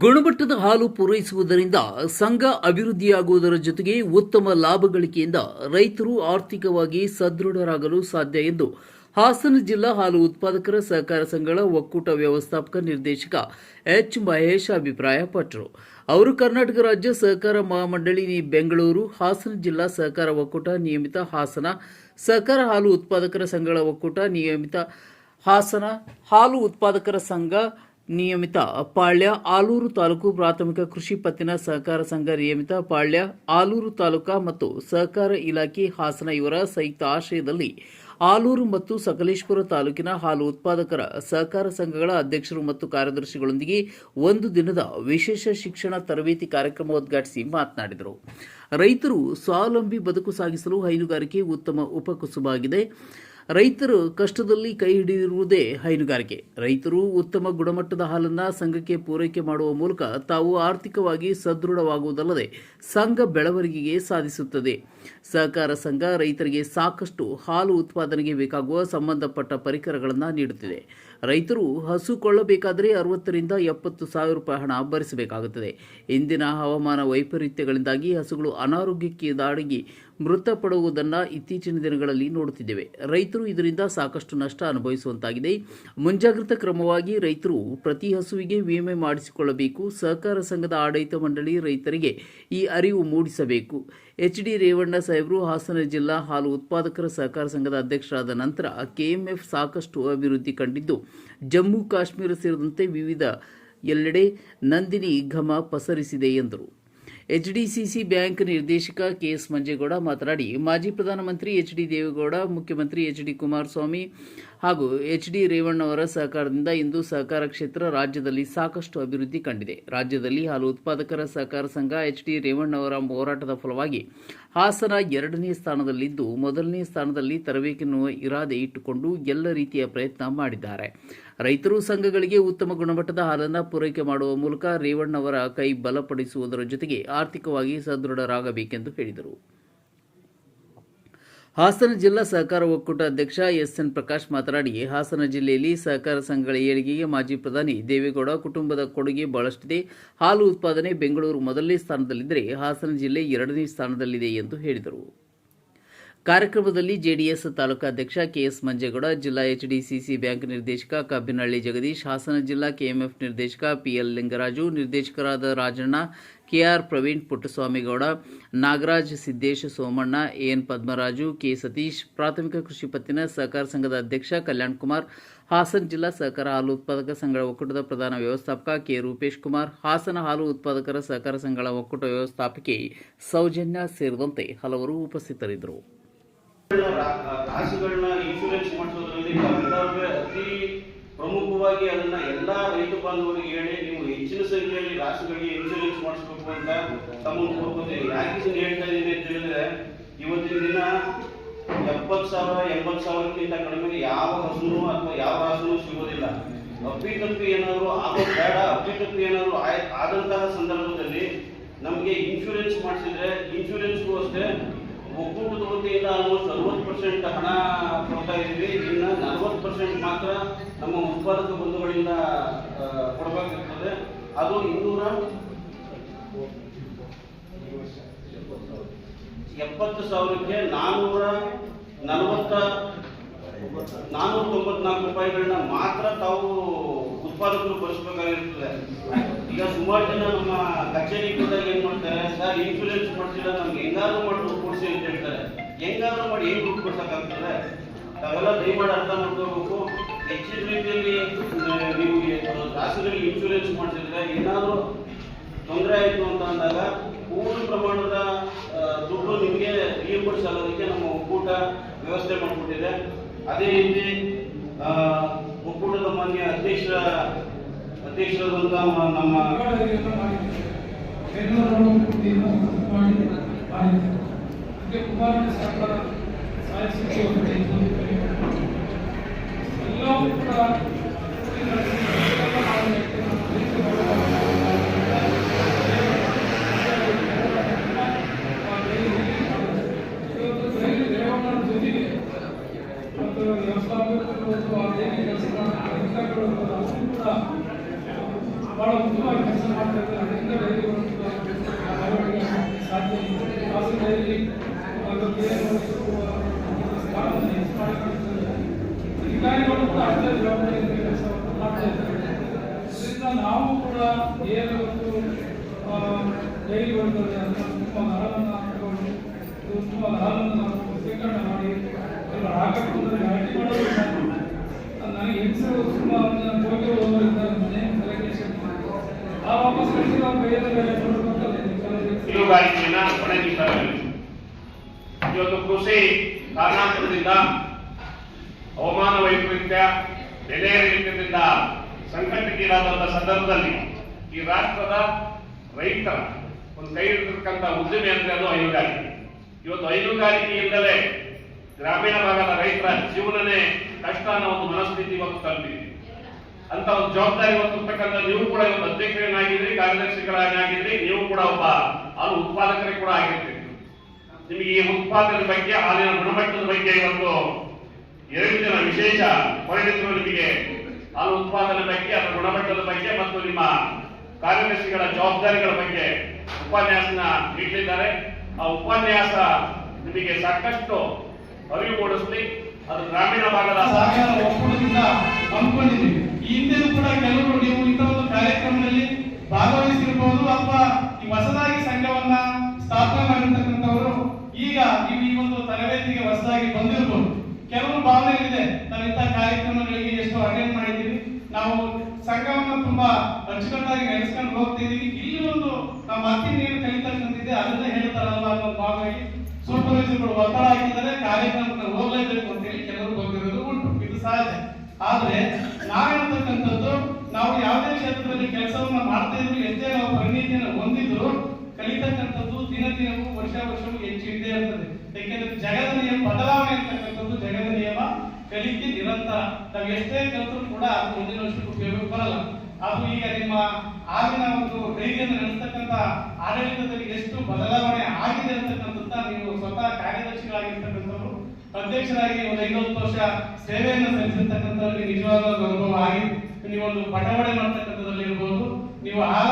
ಗುಣಮಟ್ಟದ ಹಾಲು ಪೂರೈಸುವುದರಿಂದ ಸಂಘ ಅಭಿವೃದ್ಧಿಯಾಗುವುದರ ಜೊತೆಗೆ ಉತ್ತಮ ಲಾಭ ಗಳಿಕೆಯಿಂದ ರೈತರು ಆರ್ಥಿಕವಾಗಿ ಸದೃಢರಾಗಲು ಸಾಧ್ಯ ಎಂದು ಹಾಸನ ಜಿಲ್ಲಾ ಹಾಲು ಉತ್ಪಾದಕರ ಸಹಕಾರ ಸಂಘಗಳ ಒಕ್ಕೂಟ ವ್ಯವಸ್ಥಾಪಕ ನಿರ್ದೇಶಕ ಎಚ್ ಮಹೇಶ್ ಅಭಿಪ್ರಾಯಪಟ್ಟರು. ಅವರು ಕರ್ನಾಟಕ ರಾಜ್ಯ ಸಹಕಾರ ಮಹಾಮಂಡಳಿ ಬೆಂಗಳೂರು, ಹಾಸನ ಜಿಲ್ಲಾ ಸಹಕಾರ ಒಕ್ಕೂಟ ನಿಯಮಿತ ಹಾಸನ, ಸಹಕಾರ ಹಾಲು ಉತ್ಪಾದಕರ ಸಂಘಗಳ ಒಕ್ಕೂಟ ನಿಯಮಿತ ಹಾಸನ, ಹಾಲು ಉತ್ಪಾದಕರ ಸಂಘ ನಿಯಮಿತ ಪಾಳ್ಯ ಆಲೂರು ತಾಲೂಕು ಪ್ರಾಥಮಿಕ ಕೃಷಿ ಪತ್ತಿನ ಸಹಕಾರ ಸಂಘ ನಿಯಮಿತ ಪಾಳ್ಯ ಆಲೂರು ತಾಲೂಕಾ ಮತ್ತು ಸಹಕಾರ ಇಲಾಖೆ ಹಾಸನ ಇವರ ಸಂಯುಕ್ತ ಆಶ್ರಯದಲ್ಲಿ ಆಲೂರು ಮತ್ತು ಸಕಲೇಶ್ಪುರ ತಾಲೂಕಿನ ಹಾಲು ಉತ್ಪಾದಕರ ಸಹಕಾರ ಸಂಘಗಳ ಅಧ್ಯಕ್ಷರು ಮತ್ತು ಕಾರ್ಯದರ್ಶಿಗಳೊಂದಿಗೆ ಒಂದು ದಿನದ ವಿಶೇಷ ಶಿಕ್ಷಣ ತರಬೇತಿ ಕಾರ್ಯಕ್ರಮ ಉದ್ಘಾಟಿಸಿ ಮಾತನಾಡಿದರು. ರೈತರು ಸ್ವಾವಲಂಬಿ ಬದುಕು ಸಾಗಿಸಲು ಹೈನುಗಾರಿಕೆ ಉತ್ತಮ ಉಪಕಸುಬಾಗಿದೆ ರೈತರು ಕಷ್ಟದಲ್ಲಿ ಕೈ ಹಿಡಿದಿರುವುದೇ ಹೈನುಗಾರಿಕೆ. ರೈತರು ಉತ್ತಮ ಗುಣಮಟ್ಟದ ಹಾಲನ್ನು ಸಂಘಕ್ಕೆ ಪೂರೈಕೆ ಮಾಡುವ ಮೂಲಕ ತಾವು ಆರ್ಥಿಕವಾಗಿ ಸದೃಢವಾಗುವುದಲ್ಲದೆ ಸಂಘ ಬೆಳವಣಿಗೆಗೆ ಸಾಧಿಸುತ್ತದೆ. ಸಹಕಾರ ಸಂಘ ರೈತರಿಗೆ ಸಾಕಷ್ಟು ಹಾಲು ಉತ್ಪಾದನೆಗೆ ಬೇಕಾಗುವ ಸಂಬಂಧಪಟ್ಟ ಪರಿಕರಗಳನ್ನು ನೀಡುತ್ತಿದೆ. ರೈತರು ಹಸು ಕೊಳ್ಳಬೇಕಾದರೆ ಅರವತ್ತರಿಂದ ಎಪ್ಪತ್ತು ಸಾವಿರ ರೂಪಾಯಿ ಹಣ ಭರಿಸಬೇಕಾಗುತ್ತದೆ. ಇಂದಿನ ಹವಾಮಾನ ವೈಪರೀತ್ಯಗಳಿಂದಾಗಿ ಹಸುಗಳು ಅನಾರೋಗ್ಯಕ್ಕೆ ದಾಡಗಿ ಮೃತಪಡುವುದನ್ನು ಇತ್ತೀಚಿನ ದಿನಗಳಲ್ಲಿ ನೋಡುತ್ತಿದ್ದೇವೆ. ರೈತರು ಇದರಿಂದ ಸಾಕಷ್ಟು ನಷ್ಟ ಅನುಭವಿಸುವಂತಾಗಿದೆ. ಮುಂಜಾಗ್ರತಾ ಕ್ರಮವಾಗಿ ರೈತರು ಪ್ರತಿ ಹಸುವಿಗೆ ವಿಮೆ ಮಾಡಿಸಿಕೊಳ್ಳಬೇಕು. ಸಹಕಾರ ಸಂಘದ ಆಡಳಿತ ಮಂಡಳಿ ರೈತರಿಗೆ ಈ ಅರಿವು ಮೂಡಿಸಬೇಕು. ಎಚ್ ಡಿ ರೇವಣ್ಣ ಸಾಹೇಬರು ಹಾಸನ ಜಿಲ್ಲಾ ಹಾಲು ಉತ್ಪಾದಕರ ಸಹಕಾರ ಸಂಘದ ಅಧ್ಯಕ್ಷರಾದ ನಂತರ ಕೆಎಂಎಫ್ ಸಾಕಷ್ಟು ಅಭಿವೃದ್ಧಿ ಕಂಡಿದ್ದು ಜಮ್ಮು ಕಾಶ್ಮೀರ ಸೇರಿದಂತೆ ವಿವಿಧ ಎಲ್ಲೆಡೆ ನಂದಿನಿ ಘಮ ಪಸರಿಸಿದೆ ಎಂದರು. ಎಚ್ಡಿಸಿಸಿ ಬ್ಯಾಂಕ್ ನಿರ್ದೇಶಕ ಕೆ ಎಸ್ ಮಂಜೇಗೌಡ ಮಾತನಾಡಿ, ಮಾಜಿ ಪ್ರಧಾನಮಂತ್ರಿ ಎಚ್ ಡಿ ದೇವೇಗೌಡ, ಮುಖ್ಯಮಂತ್ರಿ ಎಚ್ ಡಿ ಕುಮಾರಸ್ವಾಮಿ ಹಾಗೂ ಎಚ್ ಡಿ ರೇವಣ್ಣವರ ಸಹಕಾರದಿಂದ ಇಂದು ಸಹಕಾರ ಕ್ಷೇತ್ರ ರಾಜ್ಯದಲ್ಲಿ ಸಾಕಷ್ಟು ಅಭಿವೃದ್ಧಿ ಕಂಡಿದೆ. ರಾಜ್ಯದಲ್ಲಿ ಹಾಲು ಉತ್ಪಾದಕರ ಸಹಕಾರ ಸಂಘ ಎಚ್ ಡಿ ರೇವಣ್ಣವರ ಹೋರಾಟದ ಫಲವಾಗಿ ಹಾಸನ ಎರಡನೇ ಸ್ಥಾನದಲ್ಲಿದ್ದು, ಮೊದಲನೇ ಸ್ಥಾನದಲ್ಲಿ ತರಬೇಕೆನ್ನುವ ಇರಾದೆ ಇಟ್ಟುಕೊಂಡು ಎಲ್ಲ ರೀತಿಯ ಪ್ರಯತ್ನ ಮಾಡಿದ್ದಾರೆ. ರೈತರು ಸಂಘಗಳಿಗೆ ಉತ್ತಮ ಗುಣಮಟ್ಟದ ಹಾಲನ್ನು ಪೂರೈಕೆ ಮಾಡುವ ಮೂಲಕ ರೇವಣ್ಣವರ ಕೈ ಬಲಪಡಿಸುವುದರ ಜೊತೆಗೆ ಆರ್ಥಿಕವಾಗಿ ಸದೃಢರಾಗಬೇಕೆಂದು ಹೇಳಿದರು. ಹಾಸನ ಜಿಲ್ಲಾ ಸಹಕಾರ ಒಕ್ಕೂಟ ಅಧ್ಯಕ್ಷ ಎಸ್ ಎನ್ ಪ್ರಕಾಶ್ ಮಾತನಾಡಿ, ಹಾಸನ ಜಿಲ್ಲೆಯಲ್ಲಿ ಸಹಕಾರ ಸಂಘಗಳ ಏಳಿಗೆಗೆ ಮಾಜಿ ಪ್ರಧಾನಿ ದೇವೇಗೌಡ ಕುಟುಂಬದ ಕೊಡುಗೆ ಬಹಳಷ್ಟಿದೆ. ಹಾಲು ಉತ್ಪಾದನೆ ಬೆಂಗಳೂರು ಮೊದಲನೇ ಸ್ಥಾನದಲ್ಲಿದ್ದರೆ ಹಾಸನ ಜಿಲ್ಲೆ ಎರಡನೇ ಸ್ಥಾನದಲ್ಲಿದೆ ಎಂದು ಹೇಳಿದರು. ಕಾರ್ಯಕ್ರಮದಲ್ಲಿ ಜೆಡಿಎಸ್ ತಾಲೂಕಾಧ್ಯಕ್ಷ ಕೆಎಸ್ ಮಂಜೇಗೌಡ, ಜಿಲ್ಲಾ ಎಚ್ಡಿಸಿಸಿ ಬ್ಯಾಂಕ್ ನಿರ್ದೇಶಕ ಕಬ್ಬಿನಹಳ್ಳಿ ಜಗದೀಶ್, ಹಾಸನ ಜಿಲ್ಲಾ ಕೆಎಂಎಫ್ ನಿರ್ದೇಶಕ ಪಿಎಲ್ ಲಿಂಗರಾಜು, ನಿರ್ದೇಶಕರಾದ Rajanna, KR Praveen Puttaswamygowda, Nagaraj Siddesh Somanna AN Padmaraju, K Satish, ಪ್ರಾಥಮಿಕ ಕೃಷಿ ಪತ್ತಿನ ಸಹಕಾರ ಸಂಘದ ಅಧ್ಯಕ್ಷ ಕಲ್ಯಾಣ್ ಕುಮಾರ್, ಹಾಸನ ಜಿಲ್ಲಾ ಸಹಕಾರ ಹಾಲು ಉತ್ಪಾದಕ ಸಂಘಗಳ ಒಕ್ಕೂಟದ ಪ್ರಧಾನ ವ್ಯವಸ್ಥಾಪಕ ಕೆ ರೂಪೇಶ್ ಕುಮಾರ್, ಹಾಸನ ಹಾಲು ಉತ್ಪಾದಕರ ಸಹಕಾರ ಸಂಘಗಳ ಒಕ್ಕೂಟ ವ್ಯವಸ್ಥಾಪಕಿ ಸೌಜನ್ಯ ಸೇರಿದಂತೆ ಹಲವರು ಉಪಸ್ಥಿತರಿದ್ದರು. ರಾಸುಗಳನ್ನ ಇನ್ಶೂರೆನ್ಸ್ ಮಾಡಿಸೋದ್ರಲ್ಲಿ ತಾವೆಲ್ಲರೂ ಅತಿ ಪ್ರಮುಖವಾಗಿ ಅದನ್ನ ಎಲ್ಲಾ ರೈತ ಬಾಂಧವರಿಗೆ ಹೇಳಿ, ನೀವು ಹೆಚ್ಚಿನ ಸಂಖ್ಯೆಯಲ್ಲಿ ರಾಸುಗಳಿಗೆ ಇನ್ಶೂರೆನ್ಸ್ ಮಾಡಿಸ್ಬೇಕು ಅಂತ ತಮ್ಮನ್ನು ಕೋರ್ಕೋತೀವಿ ಯಾಕೆ ಹೇಳ್ತಾ ಇದ್ದೀನಿ ಅಂತ ಹೇಳಿದ್ರೆ, ಇವತ್ತಿನ ದಿನ ಎಪ್ಪತ್ತು ಸಾವಿರ, ಎಂಬತ್ತು ಸಾವಿರಕ್ಕಿಂತ ಕಡಿಮೆ ಯಾವ ಹಸುನು ಅಥವಾ ಯಾವ ರಾಸುನು ಸಿಗೋದಿಲ್ಲ. ಅಪ್ಪಿತಪ್ಪಿ ಏನಾದ್ರು ಆಗೋದು ಬೇಡ ಅಪ್ಪಿತಪ್ಪಿ ಏನಾದ್ರು ಆದಂತಹ ಸಂದರ್ಭದಲ್ಲಿ ನಮಗೆ ಇನ್ಶೂರೆನ್ಸ್ ಮಾಡಿಸಿದ್ರೆ ಇನ್ಶೂರೆನ್ಸ್ಗೂ ಅಷ್ಟೇ ಒಕ್ಕೂಟದ ವತಿಯಿಂದ ಆಲ್ಮೋಸ್ಟ್ ಅರವತ್ತು ಪರ್ಸೆಂಟ್ ಹಣ ಕೊಡ್ತಾ ಇದ್ದೀವಿ ಇನ್ನು ನಲವತ್ತು ಪರ್ಸೆಂಟ್ ಮಾತ್ರ ನಮ್ಮ ಉತ್ಪಾದಕ ಬಂಧುಗಳಿಂದ ಕೊಡಬೇಕಾಗ್ತದೆ. ಅದು ಇನ್ನೂರ ಎಪ್ಪತ್ತು ಸಾವಿರಕ್ಕೆ ನಾನ್ನೂರ ನಲವತ್ತ ನಾನ್ನೂರ ತೊಂಬತ್ನಾಲ್ಕು ರೂಪಾಯಿಗಳನ್ನ ಮಾತ್ರ ತಾವು ಉತ್ಪಾದಕರು ಬಳಸಬೇಕಾಗಿರ್ತದೆ. ಈಗ ಸುಮಾರು ಜನ ನಮ್ಮ ಕಚೇರಿ ಬಂದಾಗ ಏನ್ ಮಾಡ್ತಾರೆ, ಸರ್ ಇನ್ಶೂರೆನ್ಸ್ ಮಾಡ್ತಿಲ್ಲ ನಮ್ಗೆ ಹೆಂಗಾದ್ರೂ ಮಾಡಿ ಅಂತ ಹೇಳ್ತಾರೆ ಹೆಂಗಾದ್ರೂ ಮಾಡಿ ಏನ್ ದುಡ್ಡು ಕೊಡ್ಸಕ್ಕಾಗ್ತದೆ? ತಾವೆಲ್ಲ ದಯಮಾಡಿ ಅರ್ಥ ಮಾಡ್ಕೋಬೇಕು ಹೆಚ್ಚಿನ ರೀತಿಯಲ್ಲಿ ನೀವು ರಾಸುಗಳಿಗೆ ಇನ್ಶೂರೆನ್ಸ್ ಮಾಡಿಸಿದ್ರೆ ಏನಾದರೂ ತೊಂದರೆ ಆಯಿತು ಅಂತ ಅಂದಾಗ ಪೂರ್ಣ ಪ್ರಮಾಣದ ದುಡ್ಡು ನಿಮಗೆ ಆಗೋದಕ್ಕೆ ನಮ್ಮ ಒಕ್ಕೂಟ ವ್ಯವಸ್ಥೆ ಮಾಡಿಕೊಟ್ಟಿದೆ. ಅದೇ ರೀತಿ ಒಕ್ಕೂಟದ ಮಾನ್ಯ ಅಧ್ಯಕ್ಷ ಅಧ್ಯಕ್ಷರಾದಂಥ ಮ- ನಮ್ಮ ಕುಮಾರನ ಸರ್ಕಾರ ಸಾಯಿಸಿದ್ದು ಎಲ್ಲವೂ ಕೂಡ ಬಹಳ ಉತ್ತಮವಾಗಿ ಕೆಲಸ ಮಾಡ್ತಾ ಇದ್ದಾರೆ ಅದರಿಂದ ಸಾಧ್ಯ ಇದೆ ಕೂಡ ಅಷ್ಟೇ ಜವಾಬ್ದಾರಿಯಿಂದ ಕೆಲಸವನ್ನು ಮಾಡ್ತಾ ಇದ್ದಾರೆ ಅದರಿಂದ ನಾವು ಕೂಡ ಏನು ಇವತ್ತು ಡೈರಿ ಅಂತ ಉತ್ತಮವಾದ ಹಾಲನ್ನು ಹಾಕೊಂಡು ಉತ್ತಮವಾದ ಹಾಲನ್ನು ನಾವು ಮಾಡಿ ಕೆಲವರು ಹಾಕಕ್ಕೆ ಬಂದರೆ ಗಲಾಟೆ ಮಾಡೋದು ಸಾಧ್ಯ. ಅದು ನನಗೆ ಹೆಂಗಸರು ತುಂಬ ಹೋಗಿ ಹೋಗೋರಿದ್ದಾರೆ ಮನೆ ಬೆಳಗ್ಗೆ ಆ ನಾವು ಬೇರೆ ಬೇರೆ ನೋಡ್ಬೇಕಲ್ಲ ಕೆಲವರು ಕೃಷಿ ಕಾರಣಾಂತರದಿಂದ ಹವಾಮಾನ ವೈಪರೀತ್ಯ, ಬೆಲೆ ಏರಿಕೆಯಿಂದ ಸಂದರ್ಭದಲ್ಲಿ ಈ ರಾಷ್ಟ್ರದ ರೈತರ ಒಂದು ಕೈ ಹಿಡಿದಿರ್ತಕ್ಕಂಥ ಉದ್ದಿಮೆ ಅಂದ್ರೆ ಅದು ಹೈನುಗಾರಿಕೆ ಇವತ್ತು ಹೈನುಗಾರಿಕೆಯಿಂದಲೇ ಗ್ರಾಮೀಣ ಭಾಗದ ರೈತರ ಜೀವನನೇ ಕಷ್ಟ ಅನ್ನೋ ಒಂದು ಮನಸ್ಥಿತಿ ಇವತ್ತು ತಂದಿದೆ ಅಂತ ಒಂದು ಜವಾಬ್ದಾರಿ ಹೊತ್ತಿರ್ತಕ್ಕಂಥ ನೀವು ಕೂಡ ಇವತ್ತು ಅಧ್ಯಕ್ಷರನ್ನಾಗಿದ್ರಿ ಕಾರ್ಯದರ್ಶಿಗಳಾಗಿದ್ರಿ ನೀವು ಕೂಡ ಒಬ್ಬ ಹಾಲು ಉತ್ಪಾದಕರೇ ಕೂಡ ಆಗಿರ್ತೀರಿ. ನಿಮಗೆ ಈ ಉತ್ಪಾದನೆ ಬಗ್ಗೆ, ಹಾಲಿನ ಗುಣಮಟ್ಟದ ಬಗ್ಗೆ ಇವತ್ತು ಎರಡು ಜನ ವಿಶೇಷ ಪರಿಣಿತರು ನಿಮಗೆ. ಹಾಲು ಉತ್ಪಾದನೆ ಬಗ್ಗೆ, ಅದರ ಗುಣಮಟ್ಟದ ಬಗ್ಗೆ ಮತ್ತು ನಿಮ್ಮ ಕಾರ್ಯದರ್ಶಿಗಳ ಜವಾಬ್ದಾರಿಗಳ ಬಗ್ಗೆ ಉಪನ್ಯಾಸನ ನೀಡಲಿದ್ದಾರೆ ಆ ಉಪನ್ಯಾಸ ನಿಮಗೆ ಸಾಕಷ್ಟು ಅರಿವು ಮೂಡಿಸ್ಲಿ. ಅದು ಗ್ರಾಮೀಣ ಭಾಗದ ಸಹಕಾರ ಈ ಕೂಡ ಕೆಲವರು ನೀವು ಇಂಥ ಒಂದು ಕಾರ್ಯಕ್ರಮದಲ್ಲಿ ಭಾಗವಹಿಸಿರಬಹುದು ಅಥವಾ ಈ ಸಂಘವನ್ನ ಸ್ಥಾಪನೆ ಮಾಡಿರ್ತಕ್ಕಂಥವರು ಈಗ ನೀವು ಈ ಒಂದು ತರಬೇತಿಗೆ ಹೊಸದಾಗಿ ಬಂದಿರ್ಬೋದು ಕೆಲವು ಭಾವನೆ ಇದೆ ನಾವು ಇಂಥ ಕಾರ್ಯಕ್ರಮಗಳಿಗೆ ಎಷ್ಟು ಅಟೆಂಡ್ ಮಾಡಿದ್ದೀವಿ ನಾವು ಸಂಘವನ್ನು ತುಂಬಾ ಅಚ್ಚುಕಟ್ಟಾಗಿ ನಡೆಸ್ಕೊಂಡು ಹೋಗ್ತಿದೀವಿ. ಇಲ್ಲಿ ಒಂದು ನಮ್ಮ ಅತ್ತಿನ ಏನು ಕಲಿತಕ್ಕಂತಿದೆ ಅದನ್ನ ಹೇಳ್ತಾರಲ್ಲ ಅನ್ನೋ ಭಾಗವಾಗಿ ಸೂಪರ್ವೈಸರ್ಗಳು ಒತ್ತಡ ಹಾಕಿದರೆ ಕಾರ್ಯಕ್ರಮಕ್ಕೆ ಹೋಗ್ಲೇಬೇಕು ಅಂತೇಳಿ ಕೆಲವರು ಬಂದಿರೋದು ಉಂಟು. ಇದು ಸಹಜ ಆದ್ರೆ ನಾವೇಳ್ತಕ್ಕಂಥದ್ದು ನಾವು ಯಾವುದೇ ಕ್ಷೇತ್ರದಲ್ಲಿ ಕೆಲಸವನ್ನ ಮಾಡ್ತಾ ಇದ್ರು ಎಷ್ಟೇ ನಾವು ಪರಿಣಿತಿಯನ್ನು ಹೊಂದಿದ್ರು ಕಲಿತಕ್ಕಂಥದ್ದು ದಿನ ದಿನವೂ ವರ್ಷ ವರ್ಷವೂ ಹೆಚ್ಚು ಇದ್ದೇ ಇರ್ತದೆ. ಯಾಕೆಂದ್ರೆ ಜಗದ ನಿರಂತರ ನಾವು ಎಷ್ಟೇ ಕಲಿತರೂ ಕೂಡ ಅದು ಮುಂದಿನ ವರ್ಷಕ್ಕೆ ಉಪಯೋಗಕ್ಕೆ ಬರಲ್ಲ. ಅದು ಈಗ ನಿಮ್ಮ ಆಗಿನ ಒಂದು ಡೈರಿಯನ್ನು ನಡೆಸ್ತಕ್ಕಂಥ ಆಡಳಿತದಲ್ಲಿ ಎಷ್ಟು ಬದಲಾವಣೆ ಆಗಿದೆ ಅಂತಕ್ಕಂಥದ್ದ ನೀವು ಸ್ವತಃ ಕಾರ್ಯದರ್ಶಿಗಳಾಗಿರ್ತಕ್ಕಂಥವ್ರು, ಅಧ್ಯಕ್ಷರಾಗಿ ಒಂದು ಐವತ್ತು ವರ್ಷ ಸೇವೆಯನ್ನು ಸಲ್ಲಿಸಿರ್ತಕ್ಕಂಥವ್ರಿಗೆ ನಿಜವಾದ ಅನುಭವ ಆಗಿ ನೀವೊಂದು ಬಟವಣೆ ಮಾಡ್ತಕ್ಕಂಥದ್ರಲ್ಲಿ ಇರ್ಬೋದು. ನೀವು ಹಾಲನ್ನ